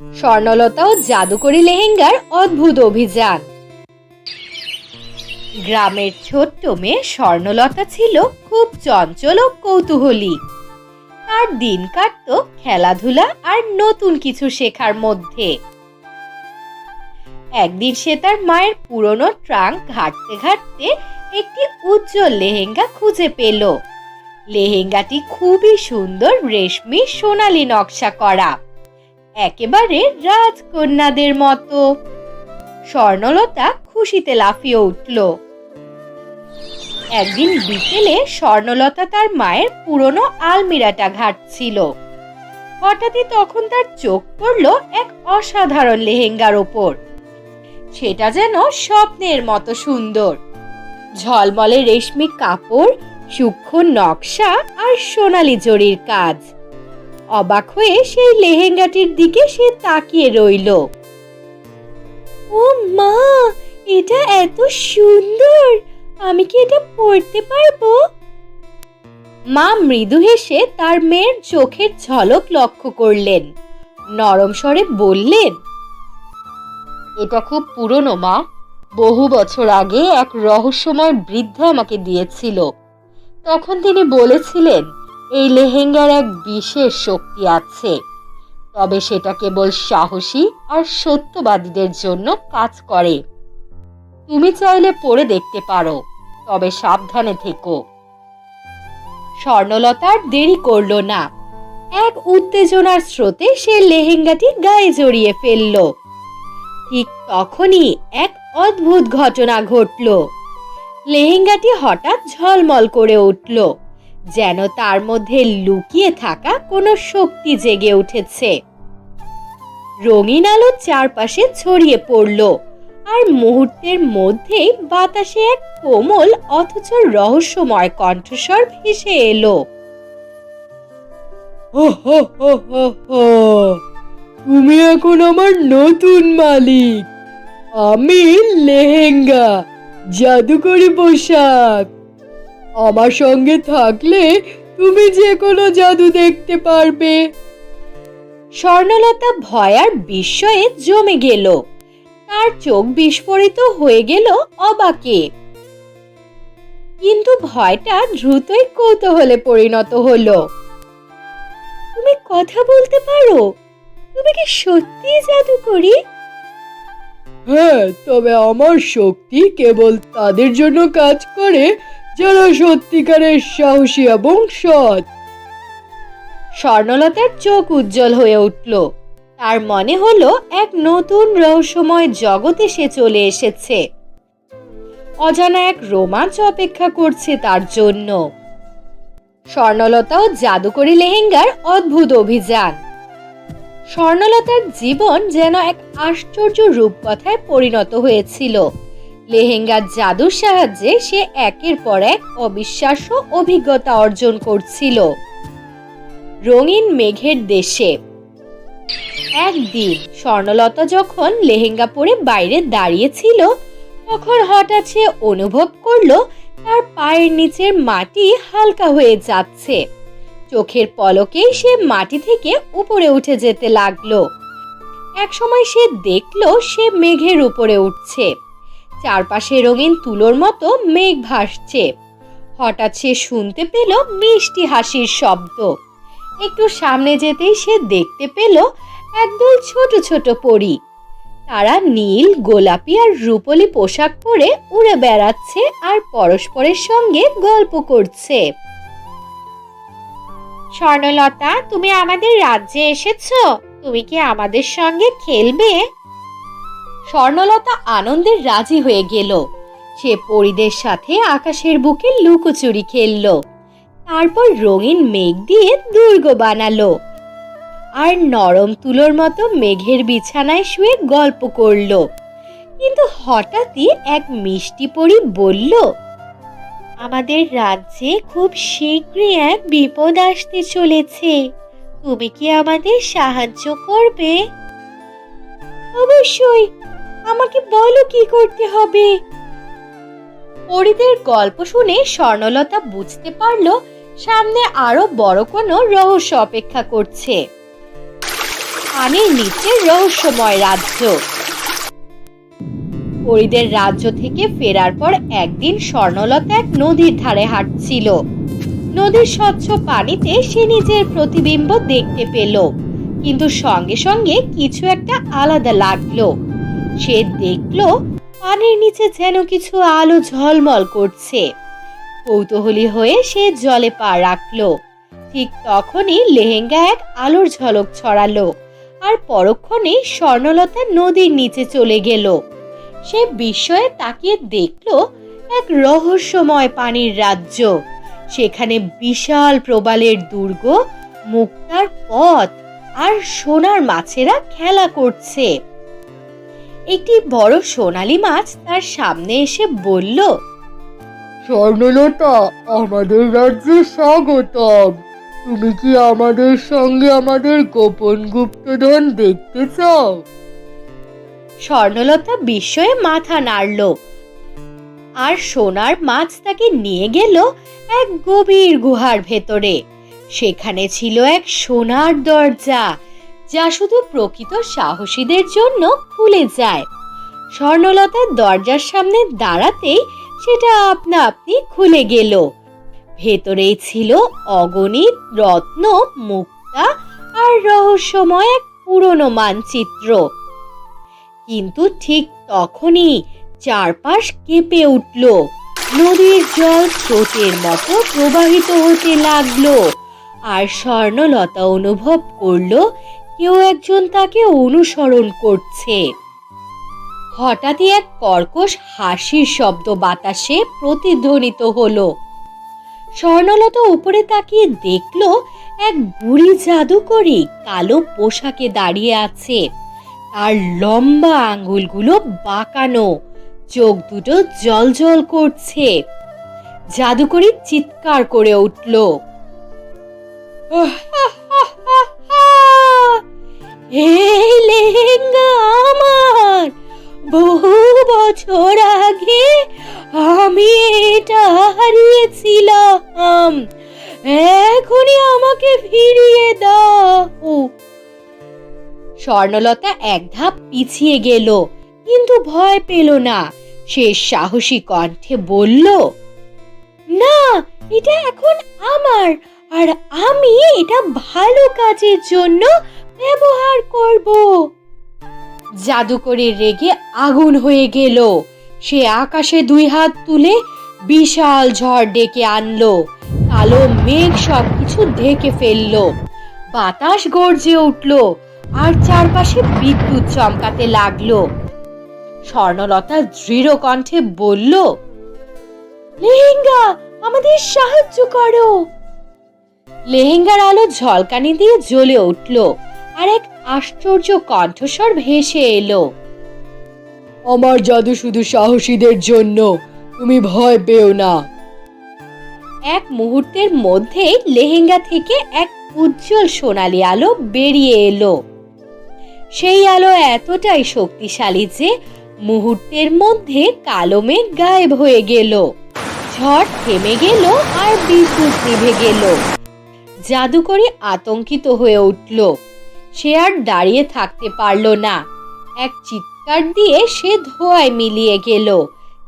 স্বর্ণলতা ও জাদুকরি লেহেঙ্গার অদ্ভুত অভিযান। গ্রামের ছোট্ট মেয়ে স্বর্ণলতা ছিল খুব চঞ্চল ও কৌতূহলী। তার দিন কাটতো খেলাধুলা আর নতুন কিছু শেখার মধ্যে। একদিন সে তার মায়ের পুরনো ট্রাঙ্ক ঘাটতে ঘাটতে একটি উজ্জ্বল লেহেঙ্গা খুঁজে পেল। লেহেঙ্গাটি খুবই সুন্দর রেশমি সোনালী নকশা করা। একেবারে রাজকন্যাদের মতো। স্বর্ণলতা খুশিতে লাফিয়ে উঠল। একদিন বিকেলে স্বর্ণলতা তার মায়ের পুরনো আলমিরাটা ঘাটছিল। হঠাৎই তখন তার চোখ পড়ল এক অসাধারণ লেহেঙ্গার ওপর। সেটা যেন স্বপ্নের মতো সুন্দর। ঝলমলে রেশমি কাপড়, সূক্ষ্ম নকশা আর সোনালি জরির কাজ। অবাক হয়ে সেই লেহেঙ্গাটির দিকে সে তাকিয়ে রইল। ও মা, এটা এত সুন্দর! আমি কি এটা পরতে পারব? মা মৃদু হেসে তার মেয়ের চোখের ঝলক লক্ষ্য করলেন। নরম স্বরে বললেন, এটা খুব পুরনো মা। বহু বছর আগে এক রহস্যময় বৃদ্ধ আমাকে দিয়েছিল। তখন তিনি বলেছিলেন এই লেহেঙ্গার এক বিশেষ শক্তি আছে। তবে সেটা কেবল সাহসী আর সত্যবাদীদের জন্য কাজ করে। তুমি চাইলে পরে দেখতে পারো, তবে সাবধানে থেকো। স্বর্ণলতার দেরি করল না। এক উত্তেজনার স্রোতে সে লেহেঙ্গাটি গায়ে জড়িয়ে ফেলল। ঠিক তখনই এক অদ্ভুত ঘটনা ঘটল। লেহেঙ্গাটি হঠাৎ ঝলমল করে উঠল। যেন তার মধ্যে লুকিয়ে থাকা কোনো শক্তি জেগে উঠেছে। রঙিন আলো চারপাশে ছড়িয়ে পড়ল, আর মুহূর্তের মধ্যেই বাতাসে এক কোমল অথচ রহস্যময় কণ্ঠস্বর ভেসে এলো। তুমি এখন আমার নতুন মালিক। আমি লেহেঙ্গা, জাদুকরি পোশাক। আমার সঙ্গে থাকলে তুমি যে কোনো জাদু দেখতে পারবে। স্বর্ণলতা ভয় আর বিস্ময়ে জমে গেল। তার চোখ বিস্ফোরিত হয়ে গেল অবাকে। কিন্তু ভয়টা দ্রুতই কৌতূহলে পরিণত হলো। তুমি কথা বলতে পারো? তুমি কি সত্যি জাদু করি হ্যাঁ তবে আমার শক্তি কেবল তাদের জন্য কাজ করে যারা সত্যিকারের সাহসী এবং সৎ। স্বর্ণলতার চোখ উজ্জ্বল হয়ে উঠল। তার মনে হলো এক নতুন রহস্যময় জগতে সে চলে এসেছে। অজানা এক রোমাঞ্চ অপেক্ষা করছে তার জন্য। স্বর্ণলতা ও জাদুকরি লেহেঙ্গার অদ্ভুত অভিযান। স্বর্ণলতার জীবন যেন এক আশ্চর্য রূপকথায় পরিণত হয়েছিল। লেহেঙ্গার জাদুর সাহায্যে সে একের পর এক অবিশ্বাস্য অভিজ্ঞতা অর্জন করছিল। রঙিন মেঘের দেশে। একদিন স্বর্ণলতা যখন লেহেঙ্গা পরে বাইরে দাঁড়িয়েছিল, তখন হঠাৎ সে অনুভব করল তার পায়ের নিচের মাটি হালকা হয়ে যাচ্ছে। চোখের পলকেই সে মাটি থেকে উপরে উঠে যেতে লাগল। একসময় সে দেখল সে মেঘের উপরে উঠছে। চারপাশে রঙিন তুলোর মতো মেঘ ভাসছে। হঠাৎ সে শুনতে পেল মিষ্টি হাসির শব্দ। একটু সামনে যেতেই সে দেখতে পেল একদল ছোট ছোট পরী। তারা নীল, গোলাপি আর রূপলি পোশাক পরে উড়ে বেড়াচ্ছে আর পরস্পরের সঙ্গে গল্প করছে। স্বর্ণলতা, তুমি আমাদের রাজ্যে এসেছ? তুমি কি আমাদের সঙ্গে খেলবে? স্বর্ণলতা আনন্দের রাজি হয়ে গেল। সে পরিদের সাথে আকাশের বুকে লুকোচুরি খেললো। তারপর রঙিন মেঘ দিয়ে দুর্গ বানালো। আর নরম তুলোর মতো মেঘের বিছানায় শুয়ে গল্প করল। কিন্তু হঠাৎই এক মিষ্টি পরি বলল, আমাদের রাজ্যে খুব শীঘ্রই এক বিপদ আসতে চলেছে। তুমি কি আমাদের সাহায্য করবে? অবশ্যই। আমাকে বলো কি করতে হবে? পরিদের গল্প শুনে স্বর্ণলতা বুঝতে পারল সামনে আরও বড় কোনো রহস্য অপেক্ষা করছে। পানির নিচে রহস্যময় রাজ্য। পরিদের রাজ্য থেকে ফেরার পর একদিন স্বর্ণলতা এক নদীর ধারে হাঁটছিল। নদীর স্বচ্ছ পানিতে সে নিজের প্রতিবিম্ব দেখতে পেল। কিন্তু সঙ্গে সঙ্গে কিছু একটা আলাদা লাগল। সে দেখল পানির নিচে যেন কিছু আলো ঝলমল করছে। কৌতূহলী হয়ে সে জলে পা রাখল। ঠিক তখনই লেহেঙ্গা এক আলোর ঝলক ছড়ালো আর পরক্ষণে স্বর্ণলতা নদীর নিচে চলে গেল। সে বিস্ময়ে তাকিয়ে দেখল এক রহস্যময় পানির রাজ্য। সেখানে বিশাল প্রবালের দুর্গ, মুক্তার পথ আর সোনার মাছেরা খেলা করছে। একটি বড় সোনালী মাছ তার সামনে এসে বলল স্বর্ণলতা আমাদের রাজ্যে স্বাগতম। তুমি কি আমাদের সঙ্গে আমাদের গোপন গুপ্তধন দেখতে চাও? স্বর্ণলতা বিস্ময়ে মাথা নাড়ল। আর সোনার মাছ তাকে নিয়ে গেল এক গভীর গুহার ভেতরে। সেখানে ছিল এক সোনার দরজা। যা শুধু প্রকৃত সাহসীদের জন্য খুলে যায়। স্বর্ণলতার দরজার সামনে দাঁড়াতেই সেটা আপনা আপনি খুলে গেল। ভেতরেই ছিল অগণিত রত্ন, মুক্তা আর রহস্যময় এক পুরনো মানচিত্র। কিন্তু ঠিক তখনই চারপাশ কেঁপে উঠল। নদীর জল স্রোতের মতো প্রবাহিত হতে লাগল। আর স্বর্ণলতা অনুভব করল কেউ একজন তাকে অনুসরণ করছে। হঠাৎই এক কর্কশ হাসির শব্দ বাতাসে প্রতিধ্বনিত হলো। স্বর্ণলতা উপরে তাকিয়ে দেখল এক বুড়ি জাদুকরি কালো পোশাকে দাঁড়িয়ে আছে। তার লম্বা আঙ্গুলগুলো বাঁকানো, চোখ দুটো জল করছে। জাদুকরি চিৎকার করে উঠল এই লেহেঙ্গা আমার। বহু বছর আগে আমি এটা হারিয়েছিলাম। এখনই আমাকে ফিরিয়ে দাও। স্বর্ণলতা এক ধাপ পিছিয়ে গেল, কিন্তু ভয় পেল না। সে সাহসী কণ্ঠে বলল, না, এটা এখন আমার, আর আমি এটা ভালো কাজের জন্য ব্যবহার করব। জাদুকরের রেগে আগুন হয়ে গেল। সে আকাশে দুই হাত তুলে বিশাল ঝড় ডেকে আনলো। কালো মেঘ সবকিছু ঢেকে ফেলল। বাতাস গর্জে উঠল আর চারপাশে বিদ্যুৎ চমকাতে লাগল। স্বর্ণলতা দৃঢ় কণ্ঠে বলল, লেহেঙ্গা, আমাদের সাহায্য করো। লেহেঙ্গার আলো ঝলকানি দিয়ে জ্বলে উঠল। আর এক আশ্চর্য কণ্ঠস্বর ভেসে এলো। আমার জাদু শুধু সাহসীদের জন্য তুমি ভয় পেও না। এক মুহূর্তের মধ্যেই লেহেঙ্গা থেকে এক উজ্জ্বল সোনালী আলো বেরিয়ে এলো। সেই আলো এতটাই শক্তিশালী যে মুহূর্তের মধ্যে কালো মেঘ গায়েব হয়ে গেল। ঝড় থেমে গেল আর বিদ্যুৎ নিভে গেল। জাদুকরি আতঙ্কিত হয়ে উঠল। সে আর দাঁড়িয়ে থাকতে পারল না। এক চিৎকার দিয়ে সে ধোঁয়ায় মিলিয়ে গেল,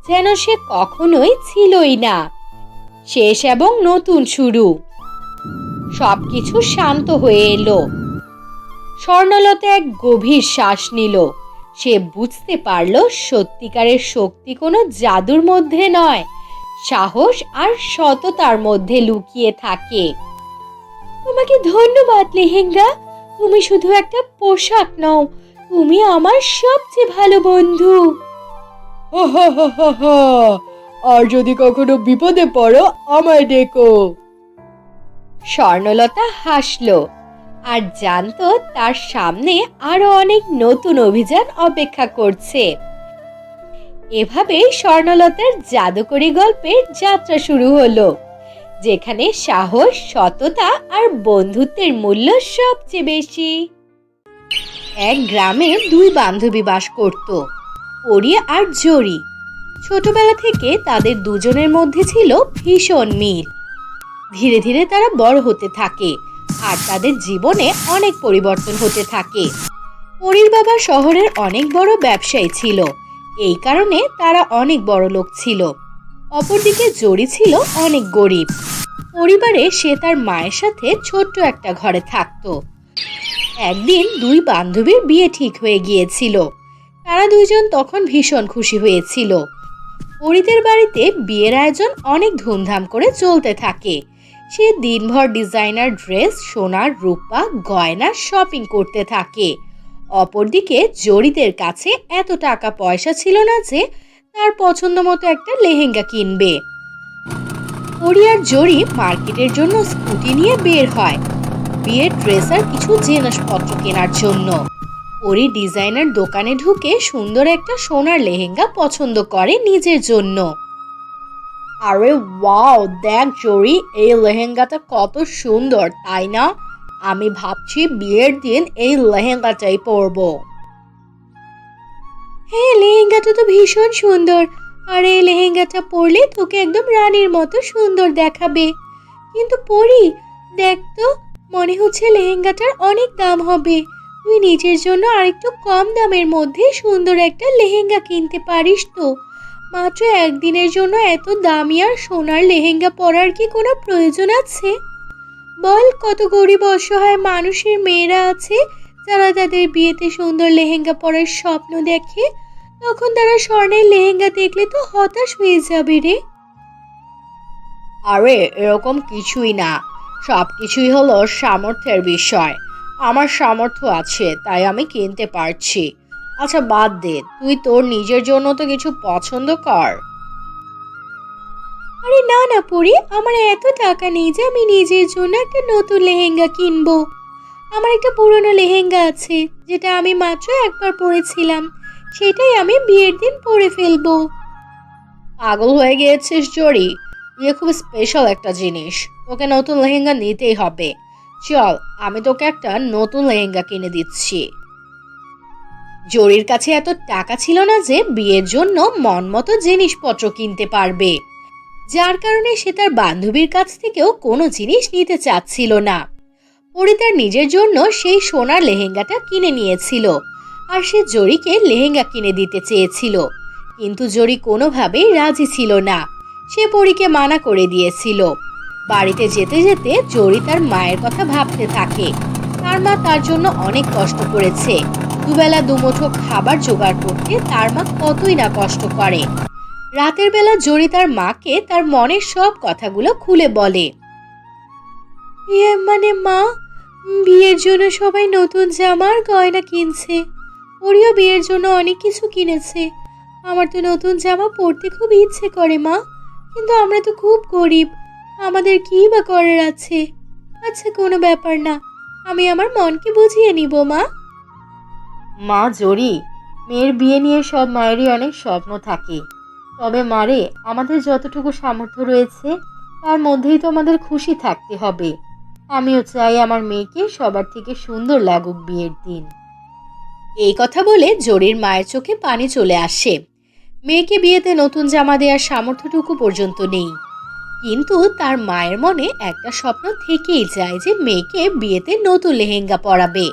যেন সে কখনোই ছিলই না। শেষ এবং নতুন শুরু। সবকিছু শান্ত হয়ে এলো। স্বর্ণলতা এক গভীর শ্বাস নিল। সে বুঝতে পারল সত্যিকারের শক্তি কোনো জাদুর মধ্যে নয়, সাহস আর সততার মধ্যে লুকিয়ে থাকে। তোমাকে ধন্যবাদ, লেহেঙ্গা। তুমি শুধু একটা পোশাক নও। তুমি আমার সবচেয়ে ভালো বন্ধু। হা হা হা হা হা। আর যদি কখনো বিপদে পড়ো আমায় ডেকো। স্বর্ণলতা হাসলো আর জানতো তার সামনে আরও অনেক নতুন অভিযান অপেক্ষা করছে। এভাবেই স্বর্ণলতার জাদুকরি গল্পের যাত্রা শুরু হলো। যেখানে সাহস, সততা আর বন্ধুত্বের মূল্য সবচেয়ে বেশি। এক গ্রামে দুই বান্ধবী বাস করত পরি আর জরি। ছোটবেলা থেকে তাদের দুজনের মধ্যে ছিল ভীষণ মিল। ধীরে ধীরে তারা বড় হতে থাকে আর তাদের জীবনে অনেক পরিবর্তন হতে থাকে। পরীর বাবা শহরের অনেক বড় ব্যবসায়ী ছিল, এই কারণে তারা অনেক বড় লোক ছিল। অপরদিকে জড়ি ছিল অনেক গরিব। পরিবারে সে তার মায়ের সাথে ছোট্ট একটা ঘরে থাকতো। একদিন দুই বান্ধবীর বিয়ে ঠিক হয়ে গিয়েছিল। তারা দুইজন তখন ভীষণ খুশি হয়েছিল। পরিদের বাড়িতে বিয়ের আয়োজন অনেক ধুমধাম করে চলতে থাকে। সে দিনভর ডিজাইনার ড্রেস, সোনার রূপা, গয়না শপিং করতে থাকে। অপরদিকে জরিদের কাছে এত টাকা পয়সা ছিল না যে তার পছন্দ মতো একটা লেহেঙ্গা কিনবে। পরি আর জরি মার্কেটের জন্য স্কুটি নিয়ে বের হয়। বিয়ের ড্রেস আর কিছু জিনিসপত্র কেনার জন্য। পরি ডিজাইনার দোকানে ঢুকে সুন্দর একটা সোনার লেহেঙ্গা পছন্দ করে নিজের জন্য। আরে ওয়াও, দেখ জরি, এই লেহেঙ্গাটা কত সুন্দর, তাই না? আমি ভাবছি বিয়ের দিন এই লেহেঙ্গাটাই পরবো। হ্যাঁ লেহেঙ্গাটা তো ভীষণ সুন্দর। আর এই লেহেঙ্গাটা পরলে তোকে একদম রানীর মতো সুন্দর দেখাবে। কিন্তু পরি, দেখ তো, মনে হচ্ছে লেহেঙ্গাটার অনেক দাম হবে। তুই নিজের জন্য আরেকটু কম দামের মধ্যে সুন্দর একটা লেহেঙ্গা কিনতে পারিস তো। মাত্র একদিনের জন্য এত দামি আর সোনার লেহেঙ্গা পরার কি কোনো প্রয়োজন আছে? বল, কত গরিব অসহায় মানুষের মেয়েরা আছে যারা তাদের বিয়েতে সুন্দর লেহেঙ্গা পরার স্বপ্ন দেখে তখন তারা স্বর্ণের লেহেঙ্গা দেখলে তো হতাশ হয়ে যাবে রে। আরে এরকম কিছুই না। সব কিছুই হলো সামর্থ্যের বিষয়। আমার সামর্থ্য আছে তাই আমি কিনতে পারছি। আচ্ছা বাদ দে তুই তোর নিজের জন্য তো কিছু পছন্দ কর। আরে না না পরি আমার এত টাকা নেই যে আমি নিজের জন্য একটা নতুন লেহেঙ্গা কিনবো। আমার একটা পুরনো লেহেঙ্গা আছে, যেটা আমি মাত্র একবার পরেছিলাম। সেটাই আমি বিয়ের দিন পরে ফেলব। পাগল হয়ে গিয়েছিস, জরি। বিয়ে খুব স্পেশাল একটা জিনিস। তোকে নতুন লেহেঙ্গা নিতেই হবে। চল, আমি তোকে একটা নতুন লেহেঙ্গা কিনে দিচ্ছি। জরির কাছে এত টাকা ছিল না যে বিয়ের জন্য মন মতো জিনিসপত্র কিনতে পারবে। যার কারণে সে তার বান্ধবীর কাছ থেকেও কোনো জিনিস নিতে চাচ্ছিল না। পরি তার নিজের জন্য সেই সোনার লেহেঙ্গাটা কিনে নিয়েছিল। আর সে জরিকে লেহেঙ্গা কিনে দিতে চেয়েছিল। কিন্তু জরি কোনোভাবেই রাজি ছিল না। সে পরীকে মানা করে দিয়েছিল। বাড়িতে যেতে যেতে জরি তার মায়ের কথা ভাবতে থাকে। তার মা তার জন্য অনেক কষ্ট করেছে। দুবেলা দুমুঠো খাবার জোগাড় করতে তার মা কতই না কষ্ট করে। রাতের বেলা জরি তার মাকে তার মনের সব কথাগুলো খুলে বলে। ইয়ে মানে মা বিয়ের জন্য সবাই নতুন জামার গয়না কিনছে। ওরিও বিয়ের জন্য অনেক কিছু কিনেছে। আমার তো নতুন জামা পরতে খুব ইচ্ছে করে, মা। কিন্তু আমরা তো খুব গরিব। আমাদের কি বা করার আছে? আচ্ছা কোনো ব্যাপার না। আমি আমার মনকে বুঝিয়ে নিব, মা। মা জরি, মেয়ের বিয়ে নিয়ে সব মায়েরই অনেক স্বপ্ন থাকে। তবে মারে, আমাদের যতটুকু সামর্থ্য রয়েছে, তার মধ্যেই তো আমাদের খুশি থাকতে হবে। আমিও চাই আমার মেয়েকে সবার থেকে সুন্দর লাগুক বিয়ের দিন। এই কথা বলে জরির মায়ের চোখে পানি চলে আসে। মেয়েকে বিয়েতে নতুন জামা দেওয়ার সামর্থ্যটুকু পর্যন্ত নেই। কিন্তু তার মায়ের মনে একটা স্বপ্ন থেকেই যায় যে মেয়েকে বিয়েতে নতুন লেহেঙ্গা পরাবে।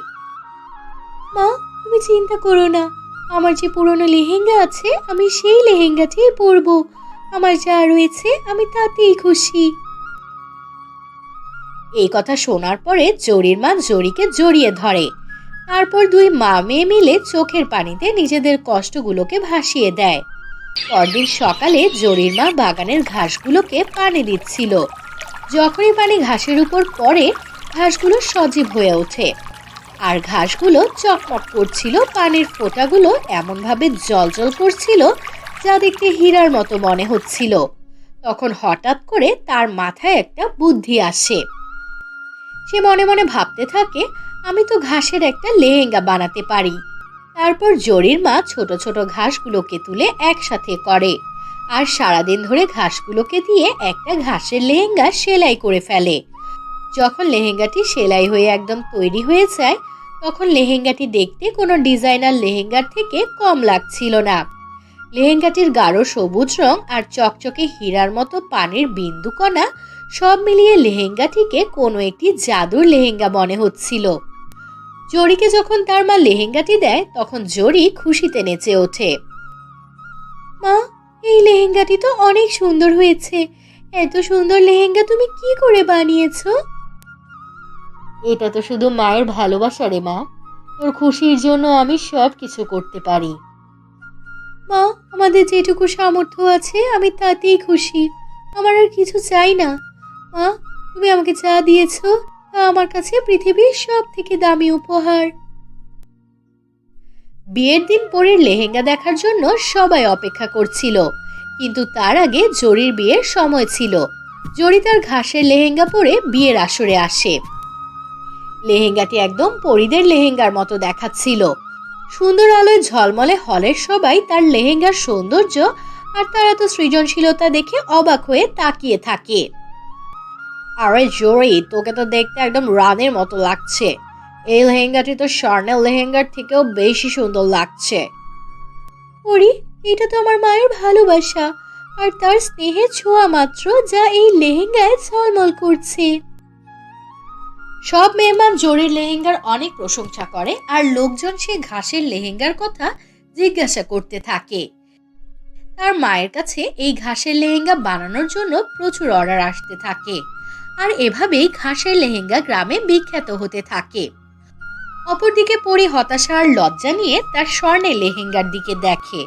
মা, তুমি চিন্তা করো না। আমার যে পুরনো লেহেঙ্গা আছে, আমি সেই লেহেঙ্গাটিই পরবো। আমার যা রয়েছে, আমি তাতেই খুশি। এই কথা শোনার পরে জরির মা জরিকে জড়িয়ে ধরে। তারপর দুই মা মেয়ে মিলে চোখের পানিতে নিজেদের কষ্টগুলোকে ভাসিয়ে দেয়। পরদিন সকালে জরির মা বাগানের ঘাসগুলোকে পানি দিচ্ছিল। যখনই পানি ঘাসের উপর পড়ে, ঘাসগুলো সজীব হয়ে ওঠে। আর ঘাসগুলো চকমক করছিল, পানির ফোঁটাগুলো এমনভাবে জলজল করছিল যা দেখতে হীরার মতো মনে হচ্ছিল। তখন হঠাৎ করে তার মাথায় একটা বুদ্ধি আসে। সে মনে মনে ভাবতে থাকে, আমি তো ঘাসের একটা লেহেঙ্গা বানাতে পারি। তারপর জরির মা ছোট ছোট ঘাসগুলোকে তুলে একসাথে করে, আর সারাদিন ধরে ঘাসগুলোকে দিয়ে একটা ঘাসের লেহেঙ্গা সেলাই করে ফেলে। যখন লেহেঙ্গাটি সেলাই হয়ে একদম তৈরি হয়ে যায়, তখন লেহেঙ্গাটি দেখতে কোনো ডিজাইনার লেহেঙ্গার থেকে কম লাগছিল না। লেহেঙ্গাটির গাঢ় সবুজ রং আর চকচকে হীরার মতো পানির বিন্দুকণা সব মিলিয়ে লেহেঙ্গাটিকে কোনো একটি জাদুর লেহেঙ্গা মনে হচ্ছিল। জরিকে যখন তার মা লেহেঙ্গাটি দেয়, তখন জরি খুশিতে নেচে ওঠে। মা, এই লেহেঙ্গাটি তো অনেক সুন্দর হয়েছে। এত সুন্দর লেহেঙ্গা তুমি কি করে বানিয়েছো? এটা তো শুধু মায়ের ভালোবাসা রে মা। তোর খুশির জন্য আমি সব কিছু করতে পারি। মা, আমাদের যেটুকু সামর্থ্য আছে, আমি তাতেই খুশি। আমার আর কিছু চাই না। মা, তুমি আমাকে যা দিয়েছ তা আমার কাছে পৃথিবীর সব থেকে দামি উপহার। বিয়ের দিন পরের লেহেঙ্গা দেখার জন্য সবাই অপেক্ষা করছিল, কিন্তু তার আগে জরির বিয়ের সময় ছিল। জরি তার ঘাসের লেহেঙ্গা পরে বিয়ের আসরে আসে। লেহেঙ্গাটি একদম পরিদের লেহেঙ্গার মতো দেখাচ্ছিল। সুন্দর আলোয় ঝলমলে হলের সবাই তার লেহেঙ্গার সৌন্দর্য আর তার এত সৃজনশীলতা দেখে অবাক হয়ে তাকিয়ে থাকে। আরে জোরে তোকে তো দেখতে একদম রানের মতো লাগছে। এই লেহেঙ্গাটি তো স্বর্ণের লেহেঙ্গার থেকেও বেশি সুন্দর লাগছে। ওরি এটা তো আমার মায়ের ভালোবাসা আর তার স্নেহের ছোঁয়া মাত্র যা এই লেহেঙ্গায় ঝলমল করছে। সব মেহমান জোরের লেহেঙ্গার অনেক প্রশংসা করে আর লোকজন সে ঘাসের লেহেঙ্গার কথা জিজ্ঞাসা করতে থাকে। তার মায়ের কাছে এই ঘাসের লেহেঙ্গা বানানোর জন্য প্রচুর অর্ডার আসতে থাকে। আর এভাবেই ঘাসের লেহেঙ্গা গ্রামে বিখ্যাত হতে থাকে। অপরদিকে পরি হতাশা আর লজ্জা নিয়ে তার স্বর্ণের লেহেঙ্গার দিকে দেখে।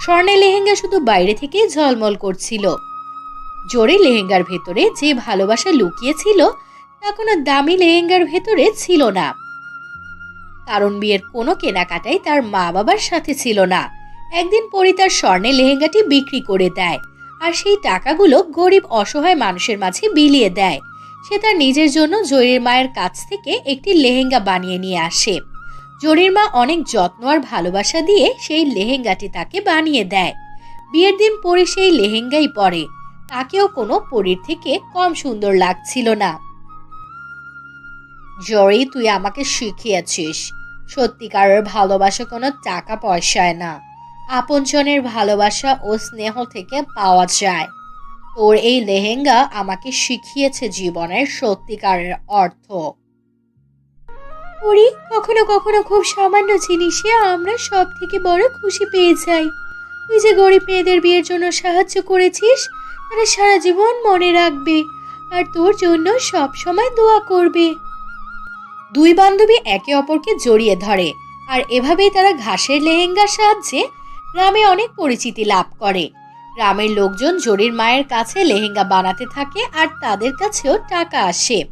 স্বর্ণের লেহেঙ্গা শুধু বাইরে থেকেই ঝলমল করছিল। জোরে লেহেঙ্গার ভেতরে যে ভালোবাসা লুকিয়েছিল, তা কোনো দামি লেহেঙ্গার ভেতরে ছিল না। কারণ বিয়ের কোনো কেনাকাটাই তার মা বাবার সাথে ছিল না। একদিন পরি তার স্বর্ণের লেহেঙ্গাটি বিক্রি করে দেয়। আর সেই টাকাগুলো গরিব অসহায় মানুষের মাঝে বিলিয়ে দেয়। সে তার নিজের জন্য জরির মায়ের কাছ থেকে একটি লেহেঙ্গা বানিয়ে নিয়ে আসে। জরির মা অনেক যত্ন আর ভালোবাসা দিয়ে সেই লেহেঙ্গাটি তাকে বানিয়ে দেয়। বিয়ের দিন পরে সেই লেহেঙ্গাই পরে। তাকেও কোনো পরীর থেকে কম সুন্দর লাগছিল না। জরি, তুই আমাকে শিখিয়েছিস। সত্যিকারের ভালোবাসা কোনো টাকা পয়সায় না। আপনজনের ভালোবাসা ও স্নেহ থেকে পাওয়া যায়। তোর এই লেহেঙ্গা আমাকে শিখিয়েছে জীবনের সত্যিকারের অর্থ। ওরি কখনো কখনো খুব সামান্য জিনিসে আমরা সব থেকে বড় খুশি পেয়ে যাই। তুই যে গরিব মেয়েদের বিয়ের জন্য সাহায্য করেছিস, তারা সারা জীবন মনে রাখবে আর তোর জন্য সব সময় দোয়া করবে। দুই বান্ধবী একে অপরকে জড়িয়ে ধরে আর এভাবেই তারা ঘাসের লেহেঙ্গার সাহায্যে গ্রামে অনেক পরিচিতি লাভ করে। গ্রামের লোকজন জরির মায়ের কাছে লেহেঙ্গা বানাতে থাকে আর তাদের কাছেও টাকা আসে।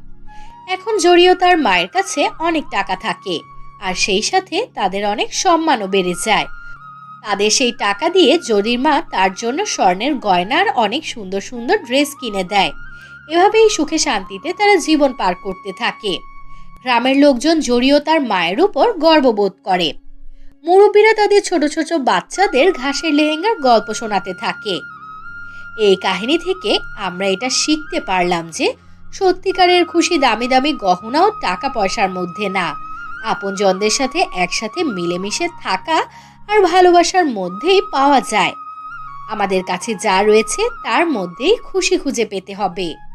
এখন জড়িও তার মায়ের কাছে অনেক টাকা থাকে আর সেই সাথে তাদের অনেক সম্মানও বেড়ে যায়। তাদের সেই টাকা দিয়ে জরির মা তার জন্য স্বর্ণের গয়না আর অনেক সুন্দর সুন্দর ড্রেস কিনে দেয়। এভাবেই সুখে শান্তিতে তারা জীবন পার করতে থাকে। গ্রামের লোকজন জড়িও তার মায়ের উপর গর্ববোধ করে। মুরব্বীরা তাদের ছোট ছোট বাচ্চাদের ঘাসের লেহেঙ্গার গল্প শোনাতে থাকে। এই কাহিনী থেকে আমরা এটা শিখতে পারলাম যে সত্যিকারের খুশি দামি দামি গহনা ও টাকা পয়সার মধ্যে না। আপনজনদের সাথে একসাথে মিলেমিশে থাকা আর ভালোবাসার মধ্যেই পাওয়া যায়। আমাদের কাছে যা রয়েছে তার মধ্যেই খুশি খুঁজে পেতে হবে।